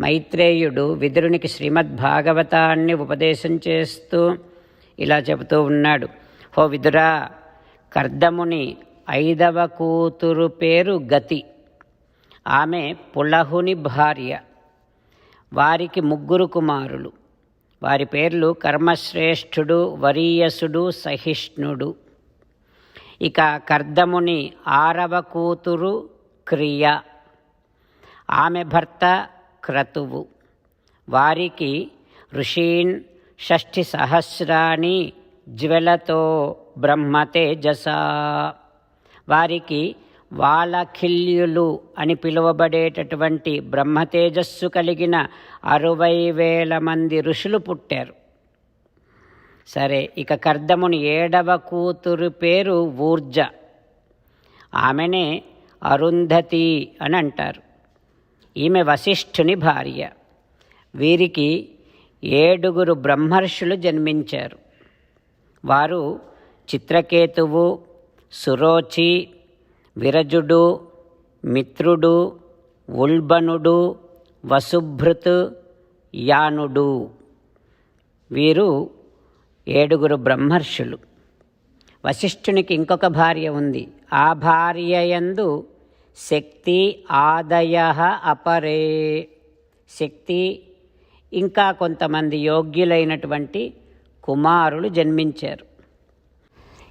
మైత్రేయుడు విదురునికి శ్రీమద్భాగవతాన్ని ఉపదేశం చేస్తూ ఇలా చెబుతూ ఉన్నాడు. హో విదురా కర్దముని ఐదవ కూతురు పేరు గతి. ఆమె పులహుని భార్య. వారికి ముగ్గురు కుమారులు. వారి పేర్లు కర్మశ్రేష్ఠుడు వరీయసుడు సహిష్ణుడు. ఇక కర్దముని ఆరవ కూతురు క్రియ. ఆమె భర్త క్రతువు. వారికి ఋషీన్ షష్ఠి సహస్రాణి జ్వలతో బ్రహ్మతేజసా వారికి వాలఖిల్యులు అని పిలువబడేటటువంటి బ్రహ్మతేజస్సు కలిగిన అరవై వేల మంది ఋషులు పుట్టారు. సరే ఇక కర్దముని ఏడవ కూతురు పేరు ఊర్జ. ఆమెనే అరుంధతి అని అంటారు. ఈమె వశిష్ఠుని భార్య. వీరికి ఏడుగురు బ్రహ్మర్షులు జన్మించారు. వారు చిత్రకేతువు సురోచి విరజుడు మిత్రుడు ఉల్బనుడు వసుభృత్ యానుడు. వీరు ఏడుగురు బ్రహ్మర్షులు. వశిష్ఠునికి ఇంకొక భార్య ఉంది. ఆ భార్య యందు శక్తి ఆదయ అపరే. శక్తి ఇంకా కొంతమంది యోగ్యులైనటువంటి కుమారులు జన్మించారు.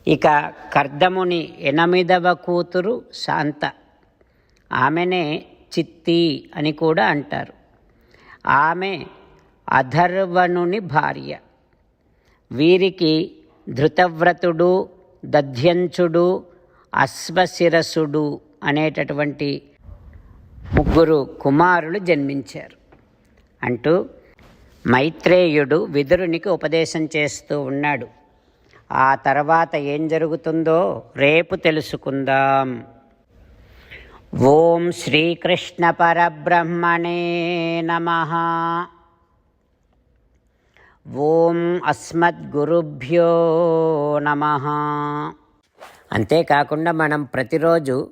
ఇక కర్దముని ఎనిమిదవ కూతురు శాంత. ఆమెనే చిత్తి అని కూడా అంటారు. ఆమె అధర్వణుని భార్య. వీరికి ధృతవ్రతుడు దధ్యంచుడు అశ్వశిరసుడు. అనేటటువంటి ముగ్గురు కుమారులు జన్మించారు. అంటూ మైత్రేయుడు విదురునికి ఉపదేశం చేస్తూ ఉన్నాడు. ఆ తర్వాత ఏం జరుగుతుందో రేపు తెలుసుకుందాం. ఓం శ్రీకృష్ణ పరబ్రహ్మణే నమ. ఓం అస్మద్గురుభ్యో నమ. అంతేకాకుండా మనం ప్రతిరోజు